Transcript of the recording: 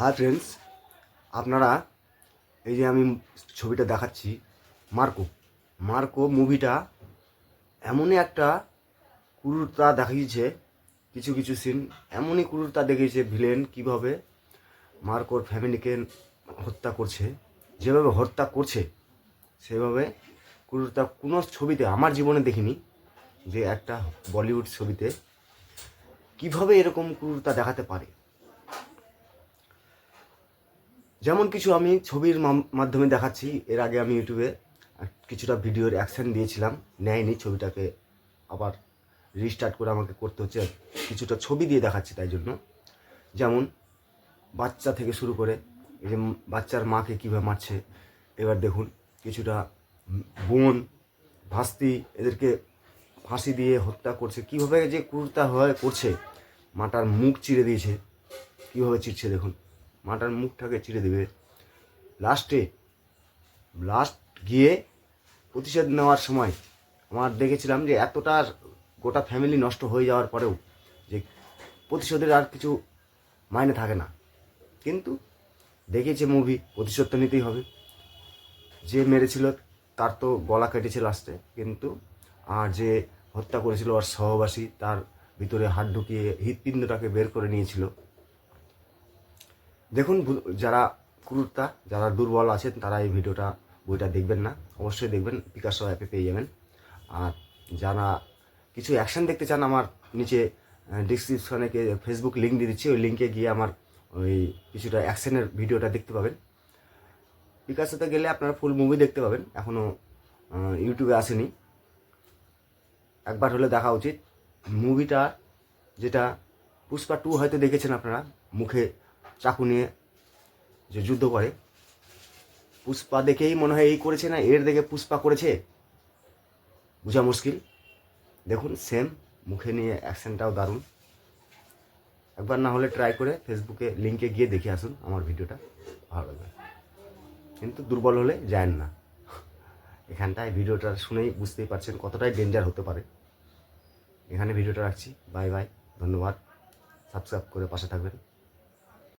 Hi friends আপনারা এই যে আমি ছবিটা দেখাচ্ছি, মার্কো। মার্কো মুভিটা এমনই একটা ক্রুরতা দেখিয়েছে, কিছু কিছু সিন এমনই ক্রুরতা দেখিয়েছে ভিলেন কীভাবে মার্কোর ফ্যামিলিকে হত্যা করছে, যেভাবে হত্যা করছে, সেভাবে ক্রুরতা কোনো ছবিতে আমার জীবনে দেখিনি, যে একটা বলিউড ছবিতে কীভাবে এরকম ক্রুরতা দেখাতে পারে। যেমন কিছু আমি ছবির মাধ্যমে দেখাচ্ছি, এর আগে আমি ইউটিউবে কিছুটা ভিডিওর অ্যাকশন দিয়েছিলাম, নেয়নি ছবিটাকে, আবার রিস্টার্ট করে আমাকে করতে হচ্ছে, কিছুটা ছবি দিয়ে দেখাচ্ছি তাই জন্য। যেমন বাচ্চা থেকে শুরু করে, এই যে বাচ্চার মাকে কীভাবে মারছে, এবার দেখুন কিছুটা বোন, ভাস্তি, এদেরকে ফাঁসি দিয়ে হত্যা করছে, কীভাবে যে ক্রুরতা হয় করছে, মাটার মুখ চিরে দিয়েছে, কীভাবে চিরছে দেখুন। মাটার মুখটাকে চিরে দেবে। লাস্টে লাস্ট গিয়ে প্রতিশোধ নেওয়ার সময় আমার দেখেছিলাম যে এতটা গোটা ফ্যামিলি নষ্ট হয়ে যাওয়ার পরেও যে প্রতিশোধের আর কিছু মাইনে থাকে না। কিন্তু দেখেছে মুভি প্রতিশোধ তো নিতেই হবে। যে মেরেছিল তার তো গলা কেটেছে লাস্টে কিন্তু আর যে হত্যা করেছিল ওর সহবাসী, তার ভিতরে হাত ঢুকিয়ে হৃৎপিণ্ডটাকে বের করে নিয়েছিল। দেখুন যারা ক্রুরতা যারা দুর্বল আছেন, তারা এই ভিডিওটা, বইটা দেখবেন না। অবশ্যই দেখবেন পিকাসো অ্যাপে পেয়ে যাবেন। আর যারা কিছু অ্যাকশন দেখতে চান, আমার নিচে ডিসক্রিপশনে ফেসবুক লিঙ্ক দিয়ে দিচ্ছি। ওই লিঙ্কে গিয়ে আমার ওই কিছুটা অ্যাকশানের ভিডিওটা দেখতে পাবেন। পিকাসোতে গেলে আপনারা ফুল মুভি দেখতে পাবেন। এখনও ইউটিউবে আসেনি। একবার হলে দেখা উচিত। মুভিটা যেটা, পুষ্পা টু হয়তো দেখেছেন আপনারা। মুখে চাকু নিয়ে যে যুদ্ধ করে। পুষ্পা দেখেই মনে হয় এই করেছে না, এর দেখে পুষ্পা করেছে। বোঝা মুশকিল। দেখুন সেম মুখে নিয়ে অ্যাকশনটাও দারুণ। একবার না হলে ট্রাই করে ফেসবুকে লিঙ্কে গিয়ে দেখে আসুন আমার ভিডিওটা ভালো লাগবে। কিন্তু দুর্বল হলে যায় না। এখানটায় ভিডিওটা শুনেই বুঝতেই পারছেন কতটাই ডেঞ্জার হতে পারে। এখানে ভিডিওটা রাখছি। বাই বাই ধন্যবাদ। সাবস্ক্রাইব করে পাশে থাকবেন।